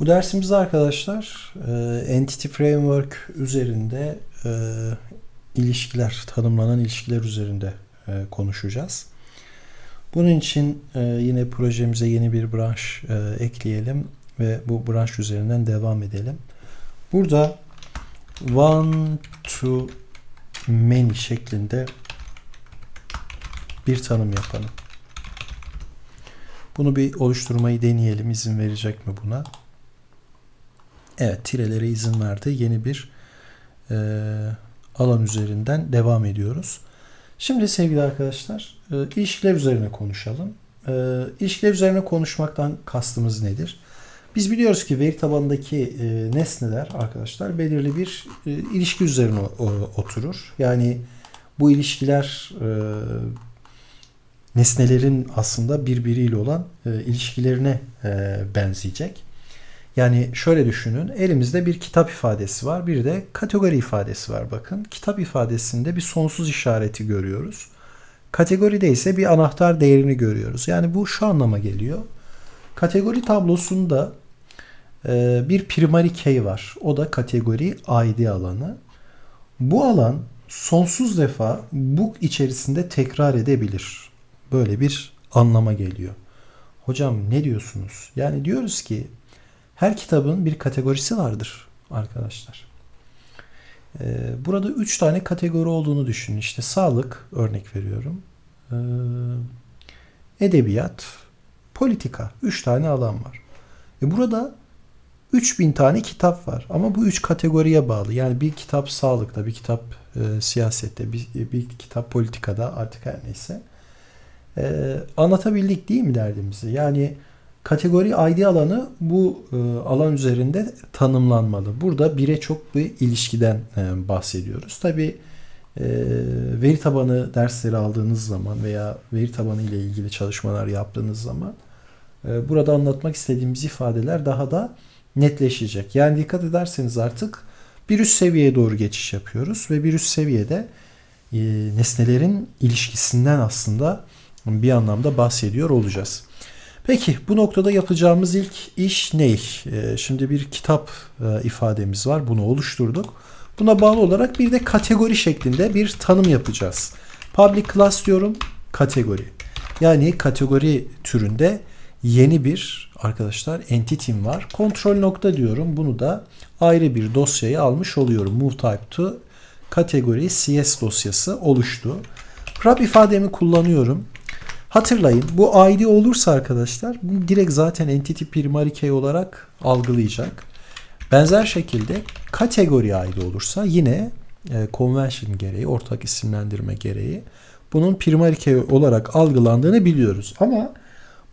Bu dersimizde arkadaşlar e, Entity Framework üzerinde e, ilişkiler, tanımlanan ilişkiler üzerinde e, konuşacağız. Bunun için yine projemize yeni bir branş ekleyelim ve bu branş üzerinden devam edelim. Burada one to many şeklinde bir tanım yapalım. Bunu bir oluşturmayı deneyelim. İzin verecek mi buna? Evet, tirelere izin verdi. Yeni bir e, alan üzerinden devam ediyoruz. Şimdi sevgili arkadaşlar, e, ilişkiler üzerine konuşalım. E, ilişkiler üzerine konuşmaktan kastımız nedir? Biz biliyoruz ki veri tabanındaki e, nesneler arkadaşlar belirli bir e, ilişki üzerine o, oturur. Yani bu ilişkiler e, nesnelerin aslında birbiriyle olan e, ilişkilerine e, benzeyecek. Yani şöyle düşünün. Elimizde bir kitap ifadesi var. Bir de kategori ifadesi var bakın. Kitap ifadesinde bir sonsuz işareti görüyoruz. Kategoride ise bir anahtar değerini görüyoruz. Yani bu şu anlama geliyor. Kategori tablosunda e, bir primary key var. O da kategori ID alanı. Bu alan sonsuz defa book içerisinde tekrar edebilir. Böyle bir anlama geliyor. Hocam ne diyorsunuz? Yani diyoruz ki her kitabın bir kategorisi vardır arkadaşlar. Ee, burada üç tane kategori olduğunu düşünün. İşte sağlık örnek veriyorum. Ee, edebiyat, politika. Üç tane alan var. E burada 3000 tane kitap var. Ama bu üç kategoriye bağlı. Yani bir kitap sağlıkta, bir kitap e, siyasette, bir, bir kitap politikada artık her neyse. E, anlatabildik değil mi derdimizi? Yani kategori ID alanı bu e, alan üzerinde tanımlanmalı. Burada bire çok bir ilişkiden e, bahsediyoruz. Tabi e, veri tabanı dersleri aldığınız zaman veya veri tabanı ile ilgili çalışmalar yaptığınız zaman burada anlatmak istediğimiz ifadeler daha da netleşecek. Yani dikkat ederseniz artık bir üst seviyeye doğru geçiş yapıyoruz ve bir üst seviyede nesnelerin ilişkisinden aslında bir anlamda bahsediyor olacağız. Peki bu noktada yapacağımız ilk iş ne? Ee, şimdi bir kitap e, ifademiz var. Bunu oluşturduk. Buna bağlı olarak bir de kategori şeklinde bir tanım yapacağız. Public class diyorum kategori. Yani kategori türünde yeni bir arkadaşlar entity'm var. Kontrol nokta diyorum. Bunu da ayrı bir dosyayı almış oluyorum. Move type to kategori CS dosyası oluştu. Prop ifademi kullanıyorum. Hatırlayın bu ID olursa arkadaşlar direkt zaten entity primary key olarak algılayacak. Benzer şekilde kategori ID olursa yine e, convention gereği, ortak isimlendirme gereği bunun primary key olarak algılandığını biliyoruz. Ama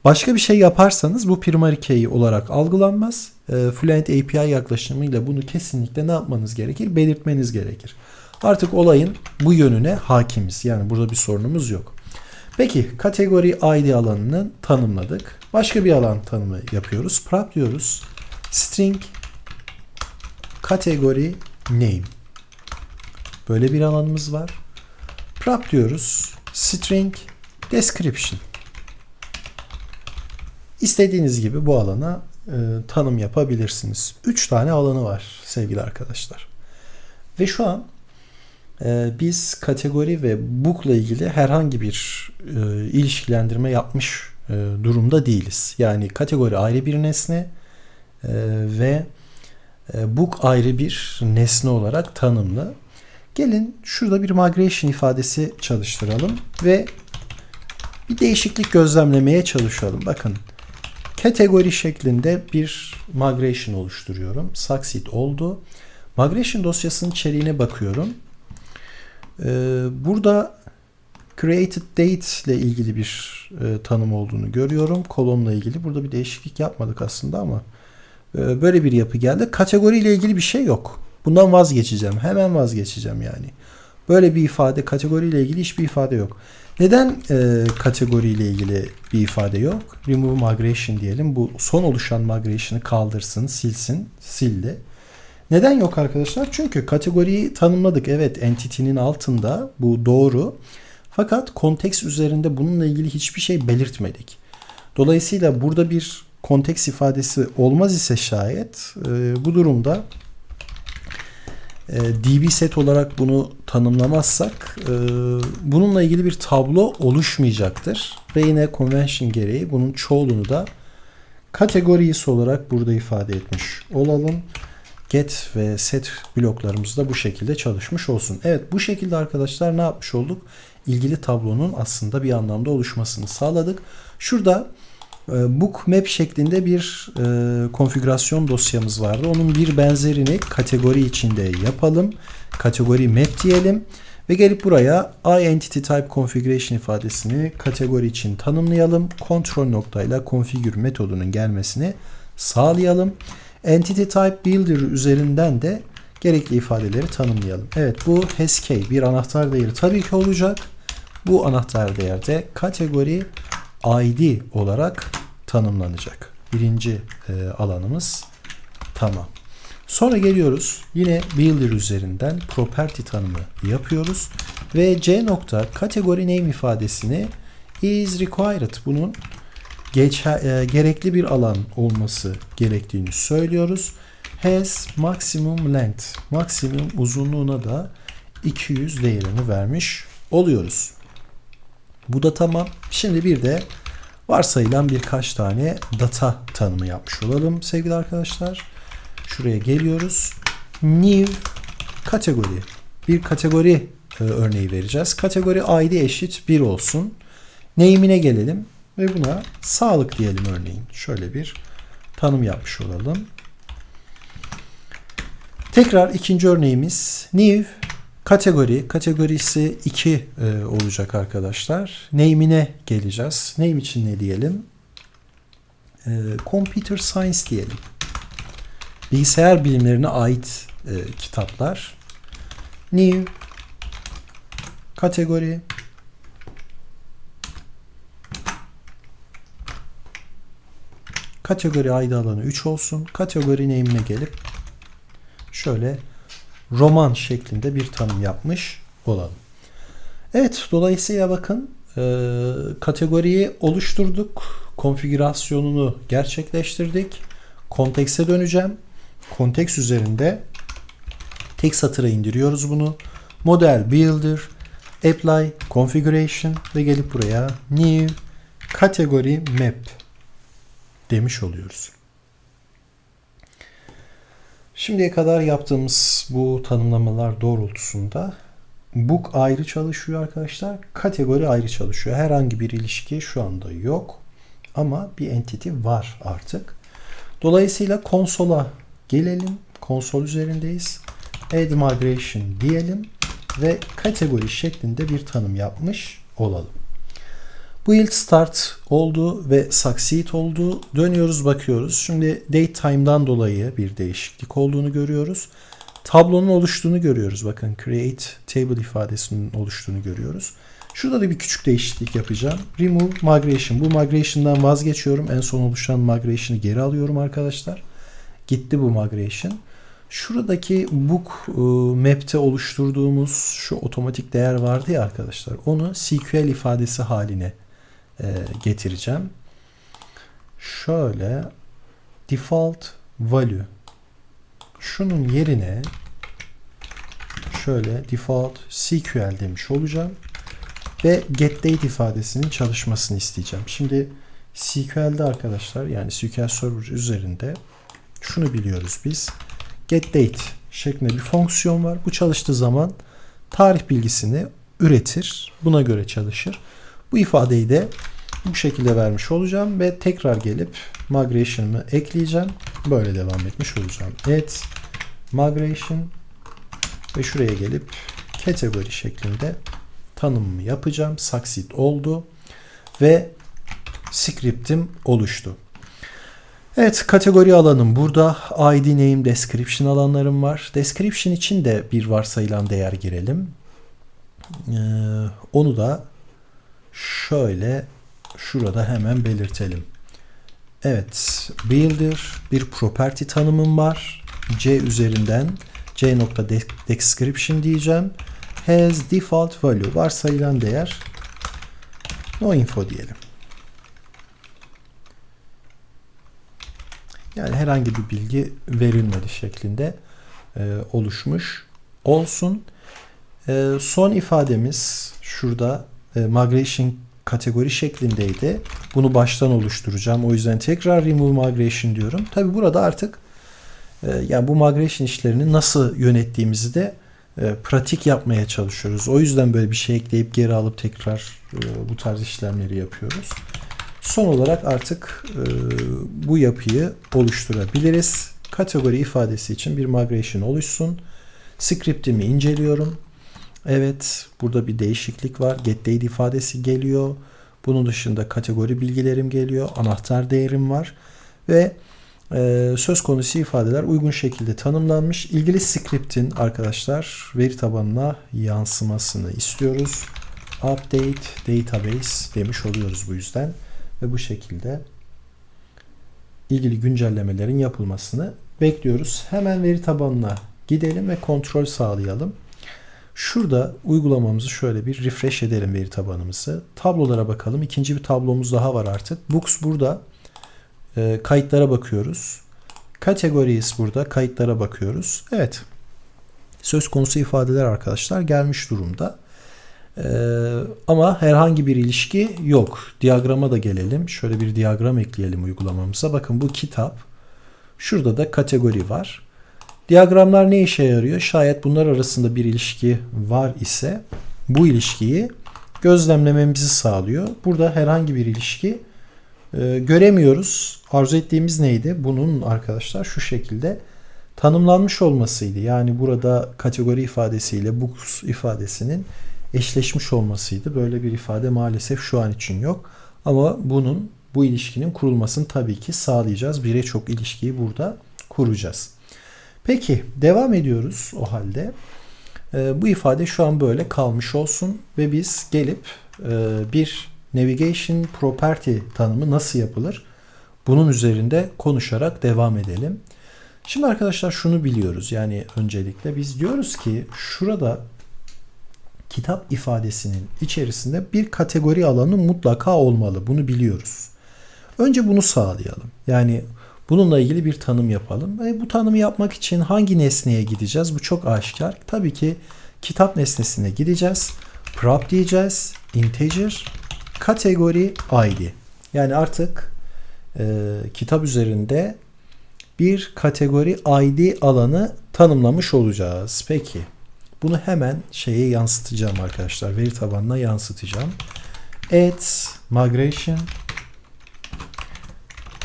başka bir şey yaparsanız bu primary key olarak algılanmaz. E, Fluent API yaklaşımıyla bunu kesinlikle ne yapmanız gerekir? Belirtmeniz gerekir. Artık olayın bu yönüne hakimiz. Yani burada bir sorunumuz yok. Peki kategori ID alanını tanımladık. Başka bir alan tanımı yapıyoruz. Prop diyoruz. String kategori name. Böyle bir alanımız var. Prop diyoruz. String description. İstediğiniz gibi bu alana e, tanım yapabilirsiniz. 3 tane alanı var sevgili arkadaşlar. Ve şu an biz kategori ve book'la ilgili herhangi bir e, ilişkilendirme yapmış e, durumda değiliz. Yani kategori ayrı bir nesne e, ve book ayrı bir nesne olarak tanımlı. Gelin şurada bir migration ifadesi çalıştıralım ve bir değişiklik gözlemlemeye çalışalım. Bakın kategori şeklinde bir migration oluşturuyorum. Succeed oldu. Migration dosyasının içeriğine bakıyorum. Ee, burada created date ile ilgili bir e, tanım olduğunu görüyorum. Kolonla ilgili. Burada bir değişiklik yapmadık aslında ama e, böyle bir yapı geldi. Kategori ile ilgili bir şey yok. Bundan vazgeçeceğim. Hemen vazgeçeceğim yani. Böyle bir ifade, kategori ile ilgili hiçbir ifade yok. Neden e, kategori ile ilgili bir ifade yok? Remove migration diyelim. Bu son oluşan migration'ı kaldırsın, silsin, sildi. Neden yok arkadaşlar? Çünkü kategoriyi tanımladık. Evet entity'nin altında bu doğru. Fakat konteks üzerinde bununla ilgili hiçbir şey belirtmedik. Dolayısıyla burada bir konteks ifadesi olmaz ise şayet e, bu durumda e, DB set olarak bunu tanımlamazsak e, bununla ilgili bir tablo oluşmayacaktır. Ve yine convention gereği bunun çoğulunu da kategorisi olarak burada ifade etmiş olalım. Get ve set bloklarımız da bu şekilde çalışmış olsun. Evet bu şekilde arkadaşlar ne yapmış olduk? İlgili tablonun aslında bir anlamda oluşmasını sağladık. Şurada e, book map şeklinde bir e, konfigürasyon dosyamız vardı. Onun bir benzerini kategori içinde yapalım. Kategori map diyelim. Ve gelip buraya iEntity Type Configuration ifadesini kategori için tanımlayalım. Kontrol noktayla configure metodunun gelmesini sağlayalım. Entity Type Builder üzerinden de gerekli ifadeleri tanımlayalım. Evet bu haskey bir anahtar değeri tabii ki olacak. Bu anahtar değer de kategori ID olarak tanımlanacak. Birinci e, alanımız tamam. Sonra geliyoruz yine builder üzerinden property tanımı yapıyoruz ve c nokta kategori name ifadesini is required bunun geçe, e, gerekli bir alan olması gerektiğini söylüyoruz. Has maximum length maksimum uzunluğuna da 200 değerini vermiş oluyoruz. Bu da tamam. Şimdi bir de varsayılan birkaç tane data tanımı yapmış olalım sevgili arkadaşlar. Şuraya geliyoruz. New kategori. Bir kategori e, örneği vereceğiz. Kategori ID eşit 1 olsun. Name'ine gelelim ve buna sağlık diyelim örneğin. Şöyle bir tanım yapmış olalım. Tekrar ikinci örneğimiz new kategori. Kategorisi 2 e, olacak arkadaşlar. Name'ine geleceğiz. Name için ne diyelim? E, computer Science diyelim. Bilgisayar bilimlerine ait e, kitaplar. New kategori Kategori ID alanı 3 olsun. Kategori name'ine gelip şöyle roman şeklinde bir tanım yapmış olalım. Evet dolayısıyla bakın e, kategoriyi oluşturduk. Konfigürasyonunu gerçekleştirdik. Kontekse döneceğim. Konteks üzerinde tek satıra indiriyoruz bunu. Model Builder, Apply, Configuration ve gelip buraya New Category Map demiş oluyoruz. Şimdiye kadar yaptığımız bu tanımlamalar doğrultusunda book ayrı çalışıyor arkadaşlar. Kategori ayrı çalışıyor. Herhangi bir ilişki şu anda yok. Ama bir entity var artık. Dolayısıyla konsola gelelim. Konsol üzerindeyiz. Add migration diyelim ve kategori şeklinde bir tanım yapmış olalım. Bu ilk start oldu ve succeed oldu. Dönüyoruz bakıyoruz. Şimdi date time'dan dolayı bir değişiklik olduğunu görüyoruz. Tablonun oluştuğunu görüyoruz. Bakın create table ifadesinin oluştuğunu görüyoruz. Şurada da bir küçük değişiklik yapacağım. Remove migration. Bu migration'dan vazgeçiyorum. En son oluşan migration'ı geri alıyorum arkadaşlar. Gitti bu migration. Şuradaki book e, map'te oluşturduğumuz şu otomatik değer vardı ya arkadaşlar. Onu SQL ifadesi haline e, getireceğim. Şöyle default value şunun yerine şöyle default SQL demiş olacağım ve getDate ifadesinin çalışmasını isteyeceğim. Şimdi SQL'de arkadaşlar yani SQL Server üzerinde şunu biliyoruz biz. getDate şeklinde bir fonksiyon var. Bu çalıştığı zaman tarih bilgisini üretir. Buna göre çalışır. Bu ifadeyi de bu şekilde vermiş olacağım ve tekrar gelip migration'ımı ekleyeceğim. Böyle devam etmiş olacağım. Add migration ve şuraya gelip category şeklinde tanımımı yapacağım. Succeed oldu ve script'im oluştu. Evet kategori alanım burada. ID, name, description alanlarım var. Description için de bir varsayılan değer girelim. Ee, onu da şöyle şurada hemen belirtelim. Evet, builder bir property tanımım var. C üzerinden c nokta description diyeceğim. Has default value varsayılan değer no info diyelim. Yani herhangi bir bilgi verilmedi şeklinde e, oluşmuş olsun. E, son ifademiz şurada e, migration kategori şeklindeydi. Bunu baştan oluşturacağım. O yüzden tekrar remove migration diyorum. Tabi burada artık e, yani bu migration işlerini nasıl yönettiğimizi de e, pratik yapmaya çalışıyoruz. O yüzden böyle bir şey ekleyip geri alıp tekrar bu tarz işlemleri yapıyoruz. Son olarak artık bu yapıyı oluşturabiliriz. Kategori ifadesi için bir migration oluşsun. Script'imi inceliyorum. Evet, burada bir değişiklik var. Get date ifadesi geliyor. Bunun dışında kategori bilgilerim geliyor. Anahtar değerim var. Ve e, söz konusu ifadeler uygun şekilde tanımlanmış. İlgili script'in arkadaşlar veri tabanına yansımasını istiyoruz. Update database demiş oluyoruz bu yüzden. Ve bu şekilde ilgili güncellemelerin yapılmasını bekliyoruz. Hemen veri tabanına gidelim ve kontrol sağlayalım. Şurada uygulamamızı şöyle bir refresh edelim veri tabanımızı. Tablolara bakalım. İkinci bir tablomuz daha var artık. Books burada. E, kayıtlara bakıyoruz. Categories burada. Kayıtlara bakıyoruz. Evet. Söz konusu ifadeler arkadaşlar gelmiş durumda. Ee, ama herhangi bir ilişki yok. Diyagrama da gelelim. Şöyle bir diyagram ekleyelim uygulamamıza. Bakın bu kitap. Şurada da kategori var. Diyagramlar ne işe yarıyor? Şayet bunlar arasında bir ilişki var ise bu ilişkiyi gözlemlememizi sağlıyor. Burada herhangi bir ilişki e, göremiyoruz. Arzu ettiğimiz neydi? Bunun arkadaşlar şu şekilde tanımlanmış olmasıydı. Yani burada kategori ifadesiyle books ifadesinin eşleşmiş olmasıydı. Böyle bir ifade maalesef şu an için yok. Ama bunun bu ilişkinin kurulmasını tabii ki sağlayacağız. Bire çok ilişkiyi burada kuracağız. Peki devam ediyoruz o halde. E, bu ifade şu an böyle kalmış olsun ve biz gelip e, bir navigation property tanımı nasıl yapılır? Bunun üzerinde konuşarak devam edelim. Şimdi arkadaşlar şunu biliyoruz. Yani öncelikle biz diyoruz ki şurada kitap ifadesinin içerisinde bir kategori alanı mutlaka olmalı. Bunu biliyoruz. Önce bunu sağlayalım. Yani bununla ilgili bir tanım yapalım. E, bu tanımı yapmak için hangi nesneye gideceğiz? Bu çok aşikar. Tabii ki kitap nesnesine gideceğiz. Prop diyeceğiz. Integer kategori ID. Yani artık e, kitap üzerinde bir kategori ID alanı tanımlamış olacağız. Peki bunu hemen şeye yansıtacağım arkadaşlar. Veri tabanına yansıtacağım. Add migration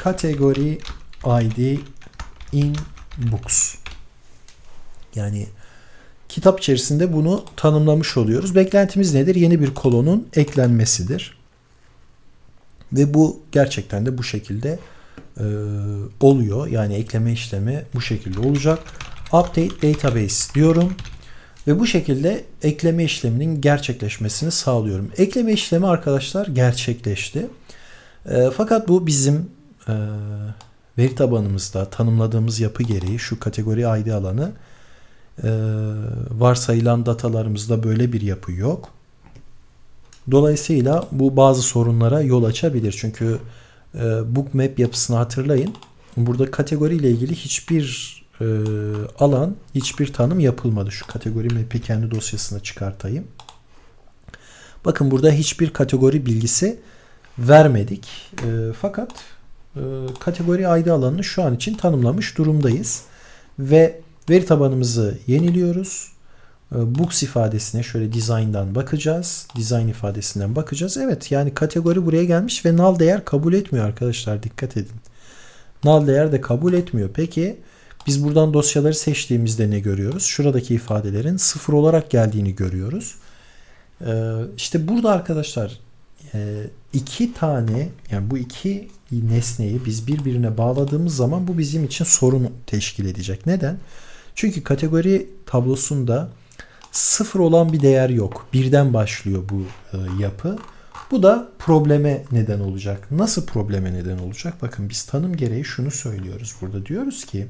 category ID in books. Yani kitap içerisinde bunu tanımlamış oluyoruz. Beklentimiz nedir? Yeni bir kolonun eklenmesidir. Ve bu gerçekten de bu şekilde e, oluyor. Yani ekleme işlemi bu şekilde olacak. Update database diyorum. Ve bu şekilde ekleme işleminin gerçekleşmesini sağlıyorum. Ekleme işlemi arkadaşlar gerçekleşti. E, fakat bu bizim e, veri tabanımızda tanımladığımız yapı gereği şu kategori ID alanı e, varsayılan datalarımızda böyle bir yapı yok. Dolayısıyla bu bazı sorunlara yol açabilir. Çünkü e, bookmap yapısını hatırlayın. Burada kategori ile ilgili hiçbir e, alan, hiçbir tanım yapılmadı. Şu kategori map'i kendi dosyasına çıkartayım. Bakın burada hiçbir kategori bilgisi vermedik. E, fakat kategori ID alanını şu an için tanımlamış durumdayız. Ve veri tabanımızı yeniliyoruz. E, books ifadesine şöyle design'dan bakacağız. Design ifadesinden bakacağız. Evet yani kategori buraya gelmiş ve null değer kabul etmiyor arkadaşlar. Dikkat edin. Null değer de kabul etmiyor. Peki biz buradan dosyaları seçtiğimizde ne görüyoruz? Şuradaki ifadelerin sıfır olarak geldiğini görüyoruz. Ee, işte burada arkadaşlar iki tane yani bu iki nesneyi biz birbirine bağladığımız zaman bu bizim için sorun teşkil edecek. Neden? Çünkü kategori tablosunda sıfır olan bir değer yok. Birden başlıyor bu e, yapı. Bu da probleme neden olacak. Nasıl probleme neden olacak? Bakın biz tanım gereği şunu söylüyoruz burada. Diyoruz ki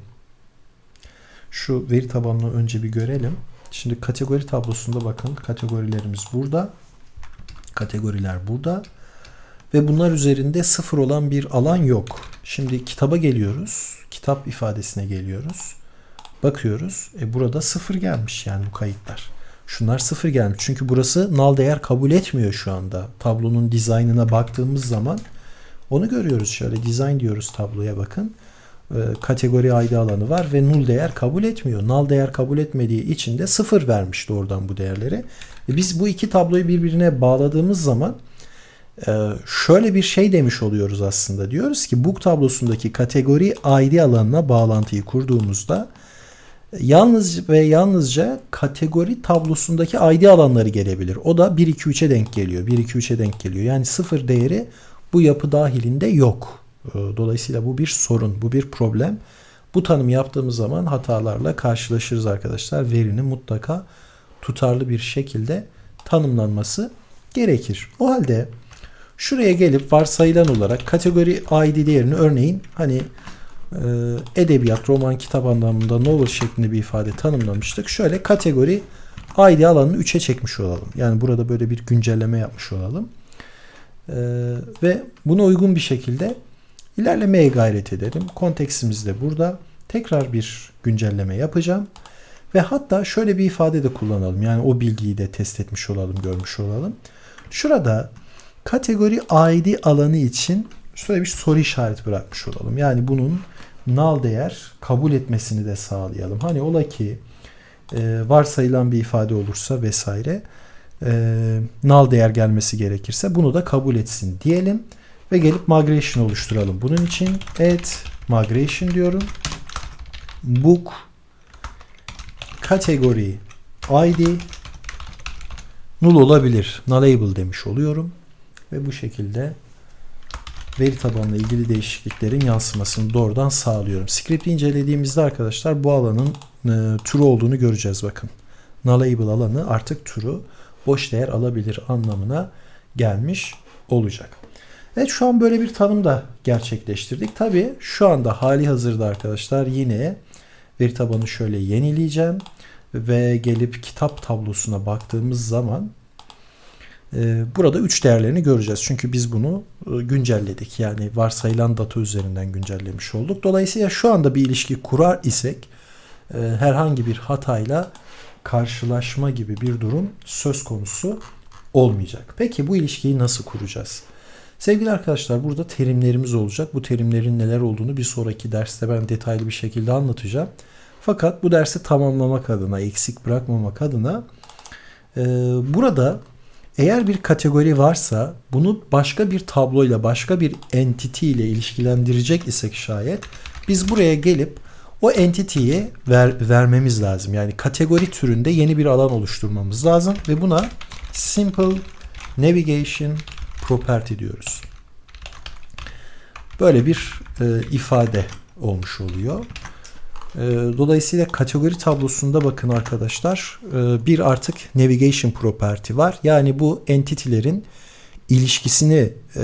şu veri tabanını önce bir görelim. Şimdi kategori tablosunda bakın kategorilerimiz burada. Kategoriler burada. Ve bunlar üzerinde sıfır olan bir alan yok. Şimdi kitaba geliyoruz. kitap ifadesine geliyoruz. Bakıyoruz. E burada sıfır gelmiş yani bu kayıtlar. Şunlar sıfır gelmiş. Çünkü burası null değer kabul etmiyor şu anda. Tablonun dizaynına baktığımız zaman onu görüyoruz. Şöyle design diyoruz tabloya bakın. E, kategori ID alanı var ve null değer kabul etmiyor. Null değer kabul etmediği için de sıfır vermiş doğrudan bu değerleri. E biz bu iki tabloyu birbirine bağladığımız zaman e, şöyle bir şey demiş oluyoruz aslında. Diyoruz ki book tablosundaki kategori ID alanına bağlantıyı kurduğumuzda yalnız ve yalnızca kategori tablosundaki ID alanları gelebilir. O da 1 2 3'e denk geliyor. 1 2 3'e denk geliyor. Yani sıfır değeri bu yapı dahilinde yok. Ee, dolayısıyla bu bir sorun, bu bir problem. Bu tanım yaptığımız zaman hatalarla karşılaşırız arkadaşlar. Verinin mutlaka tutarlı bir şekilde tanımlanması gerekir. O halde şuraya gelip varsayılan olarak kategori ID değerini örneğin hani e, edebiyat, roman, kitap anlamında novel şeklinde bir ifade tanımlamıştık. Şöyle kategori ID alanını 3'e çekmiş olalım. Yani burada böyle bir güncelleme yapmış olalım. E, ve buna uygun bir şekilde ilerlemeye gayret edelim. Konteksimiz de burada. Tekrar bir güncelleme yapacağım. Ve hatta şöyle bir ifade de kullanalım. Yani o bilgiyi de test etmiş olalım, görmüş olalım. Şurada kategori ID alanı için şöyle bir soru işareti bırakmış olalım. Yani bunun null değer kabul etmesini de sağlayalım. Hani ola ki e, varsayılan bir ifade olursa vesaire e, null değer gelmesi gerekirse bunu da kabul etsin diyelim ve gelip migration oluşturalım. Bunun için add migration diyorum. Book kategori ID null olabilir. Nullable demiş oluyorum. Ve bu şekilde veri tabanıyla ilgili değişikliklerin yansımasını doğrudan sağlıyorum. Script'i incelediğimizde arkadaşlar bu alanın e, true olduğunu göreceğiz bakın. Nullable alanı artık true boş değer alabilir anlamına gelmiş olacak. Evet şu an böyle bir tanım da gerçekleştirdik. Tabi şu anda hali hazırda arkadaşlar yine veri tabanı şöyle yenileyeceğim ve gelip kitap tablosuna baktığımız zaman e, burada 3 değerlerini göreceğiz. Çünkü biz bunu e, güncelledik. Yani varsayılan data üzerinden güncellemiş olduk. Dolayısıyla şu anda bir ilişki kurar isek e, herhangi bir hatayla karşılaşma gibi bir durum söz konusu olmayacak. Peki bu ilişkiyi nasıl kuracağız? Sevgili arkadaşlar burada terimlerimiz olacak. Bu terimlerin neler olduğunu bir sonraki derste ben detaylı bir şekilde anlatacağım. Fakat bu dersi tamamlamak adına, eksik bırakmamak adına e, burada eğer bir kategori varsa bunu başka bir tabloyla, başka bir entity ile ilişkilendirecek isek şayet biz buraya gelip o entity'yi ver, vermemiz lazım. Yani kategori türünde yeni bir alan oluşturmamız lazım ve buna simple navigation property diyoruz. Böyle bir e, ifade olmuş oluyor. E, dolayısıyla kategori tablosunda bakın arkadaşlar e, bir artık navigation property var. Yani bu entity'lerin ilişkisini e,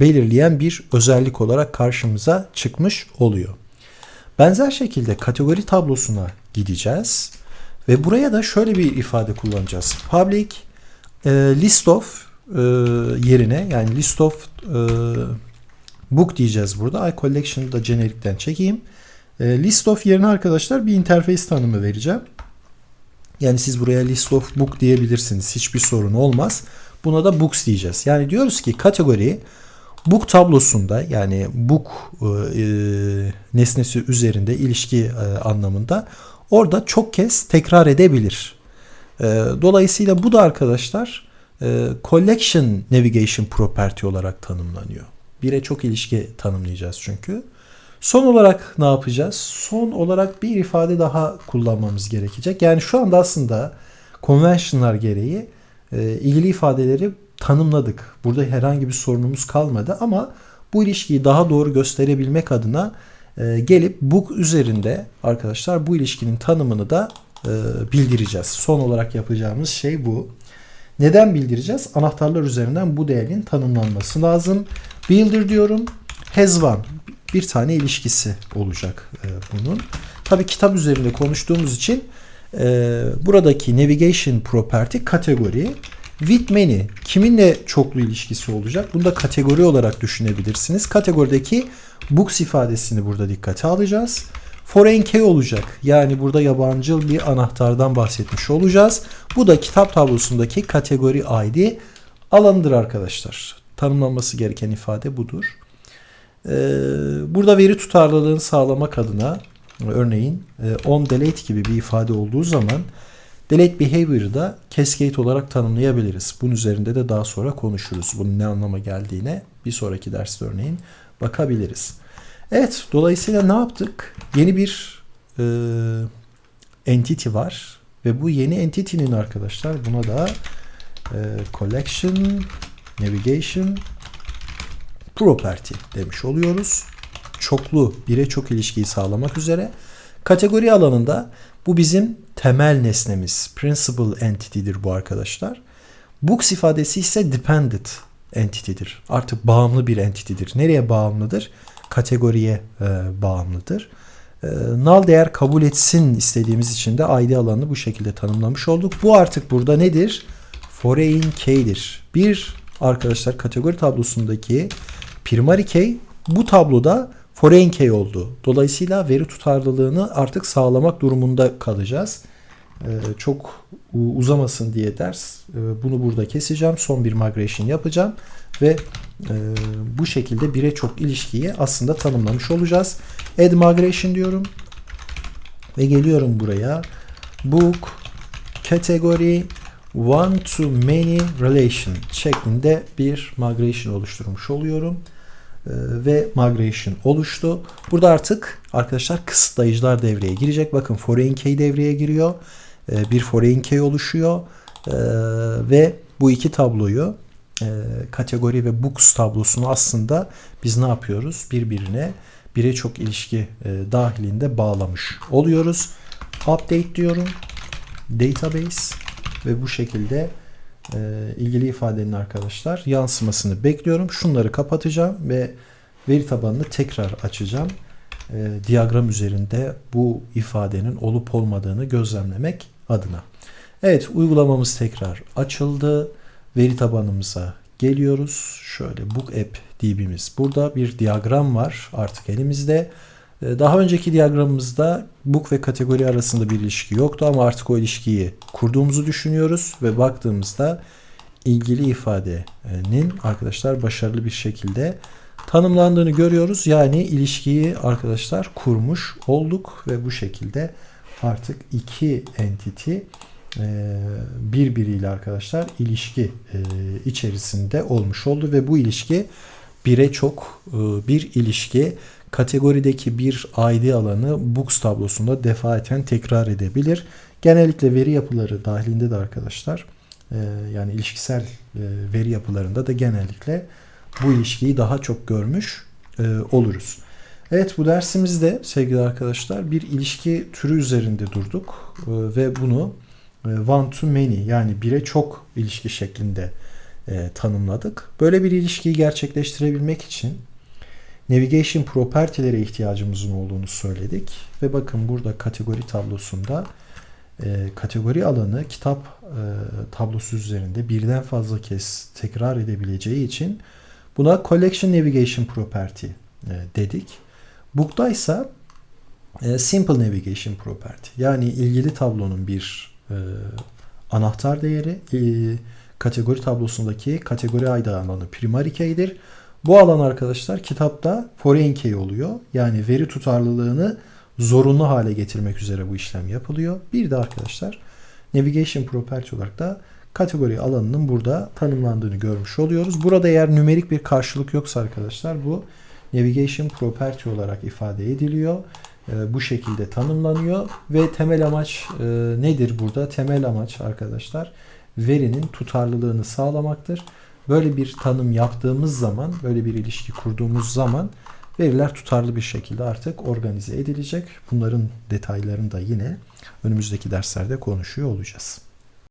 belirleyen bir özellik olarak karşımıza çıkmış oluyor. Benzer şekilde kategori tablosuna gideceğiz ve buraya da şöyle bir ifade kullanacağız. Public e, list of yerine yani list of book diyeceğiz burada. I collection'ı da generikten çekeyim. E, list of yerine arkadaşlar bir interface tanımı vereceğim. Yani siz buraya list of book diyebilirsiniz. Hiçbir sorun olmaz. Buna da books diyeceğiz. Yani diyoruz ki kategori book tablosunda yani book e, e, nesnesi üzerinde ilişki e, anlamında orada çok kez tekrar edebilir. E, dolayısıyla bu da arkadaşlar e, collection navigation property olarak tanımlanıyor. Bire çok ilişki tanımlayacağız çünkü. Son olarak ne yapacağız? Son olarak bir ifade daha kullanmamız gerekecek. Yani şu anda aslında convention'lar gereği e, ilgili ifadeleri tanımladık. Burada herhangi bir sorunumuz kalmadı ama bu ilişkiyi daha doğru gösterebilmek adına e, gelip book üzerinde arkadaşlar bu ilişkinin tanımını da e, bildireceğiz. Son olarak yapacağımız şey bu. Neden bildireceğiz? Anahtarlar üzerinden bu değerin tanımlanması lazım. Builder diyorum. Has one. Bir tane ilişkisi olacak e, bunun. Tabi kitap üzerinde konuştuğumuz için e, buradaki navigation property kategori With many kiminle çoklu ilişkisi olacak? Bunu da kategori olarak düşünebilirsiniz. Kategorideki books ifadesini burada dikkate alacağız. Foreign key olacak. Yani burada yabancı bir anahtardan bahsetmiş olacağız. Bu da kitap tablosundaki kategori ID alanıdır arkadaşlar. Tanımlanması gereken ifade budur. Ee, burada veri tutarlılığını sağlamak adına örneğin e, on delete gibi bir ifade olduğu zaman delete behavior'ı da cascade olarak tanımlayabiliriz. Bunun üzerinde de daha sonra konuşuruz. Bunun ne anlama geldiğine bir sonraki derste örneğin bakabiliriz. Evet, dolayısıyla ne yaptık? Yeni bir e, entity var ve bu yeni entity'nin arkadaşlar buna da e, collection navigation property demiş oluyoruz. Çoklu, bire çok ilişkiyi sağlamak üzere. Kategori alanında bu bizim temel nesnemiz. Principal entity'dir bu arkadaşlar. Books ifadesi ise dependent entity'dir. Artık bağımlı bir entity'dir. Nereye bağımlıdır? Kategoriye e, bağımlıdır. E, null değer kabul etsin istediğimiz için de ID alanını bu şekilde tanımlamış olduk. Bu artık burada nedir? Foreign key'dir. Bir arkadaşlar kategori tablosundaki primary key bu tabloda foreign key oldu. Dolayısıyla veri tutarlılığını artık sağlamak durumunda kalacağız. Ee, çok uzamasın diye ders. Ee, bunu burada keseceğim. Son bir migration yapacağım ve e, bu şekilde bire çok ilişkiyi aslında tanımlamış olacağız. Add migration diyorum ve geliyorum buraya. Book category one to many relation şeklinde bir migration oluşturmuş oluyorum. Ee, ve migration oluştu. Burada artık arkadaşlar kısıtlayıcılar devreye girecek. Bakın foreign key devreye giriyor. Ee, bir foreign key oluşuyor. Ee, ve bu iki tabloyu e, kategori ve books tablosunu aslında biz ne yapıyoruz? Birbirine bire çok ilişki e, dahilinde bağlamış oluyoruz. Update diyorum. Database ve bu şekilde e, ilgili ifadenin arkadaşlar yansımasını bekliyorum. Şunları kapatacağım ve veri tabanını tekrar açacağım. E, diyagram üzerinde bu ifadenin olup olmadığını gözlemlemek adına. Evet uygulamamız tekrar açıldı. Veri tabanımıza geliyoruz. Şöyle book app db'miz. Burada bir diyagram var artık elimizde. Ee, daha önceki diyagramımızda book ve kategori arasında bir ilişki yoktu ama artık o ilişkiyi kurduğumuzu düşünüyoruz ve baktığımızda ilgili ifadenin arkadaşlar başarılı bir şekilde tanımlandığını görüyoruz. Yani ilişkiyi arkadaşlar kurmuş olduk ve bu şekilde artık iki entity e, birbiriyle arkadaşlar ilişki e, içerisinde olmuş oldu ve bu ilişki bire çok e, bir ilişki kategorideki bir ID alanı books tablosunda defaten tekrar edebilir. Genellikle veri yapıları dahilinde de arkadaşlar yani ilişkisel veri yapılarında da genellikle bu ilişkiyi daha çok görmüş oluruz. Evet bu dersimizde sevgili arkadaşlar bir ilişki türü üzerinde durduk ve bunu one to many yani bire çok ilişki şeklinde e, tanımladık. Böyle bir ilişkiyi gerçekleştirebilmek için navigation property'lere ihtiyacımızın olduğunu söyledik. Ve bakın burada kategori tablosunda e, kategori alanı kitap e, tablosu üzerinde birden fazla kez tekrar edebileceği için buna collection navigation property e, dedik. Book'ta ise e, simple navigation property yani ilgili tablonun bir e, anahtar değeri e, kategori tablosundaki kategori ayda alanı primary key'dir. Bu alan arkadaşlar kitapta foreign oluyor. Yani veri tutarlılığını zorunlu hale getirmek üzere bu işlem yapılıyor. Bir de arkadaşlar navigation property olarak da kategori alanının burada tanımlandığını görmüş oluyoruz. Burada eğer nümerik bir karşılık yoksa arkadaşlar bu navigation property olarak ifade ediliyor. E, bu şekilde tanımlanıyor ve temel amaç e, nedir burada? Temel amaç arkadaşlar verinin tutarlılığını sağlamaktır. Böyle bir tanım yaptığımız zaman, böyle bir ilişki kurduğumuz zaman veriler tutarlı bir şekilde artık organize edilecek. Bunların detaylarını da yine önümüzdeki derslerde konuşuyor olacağız.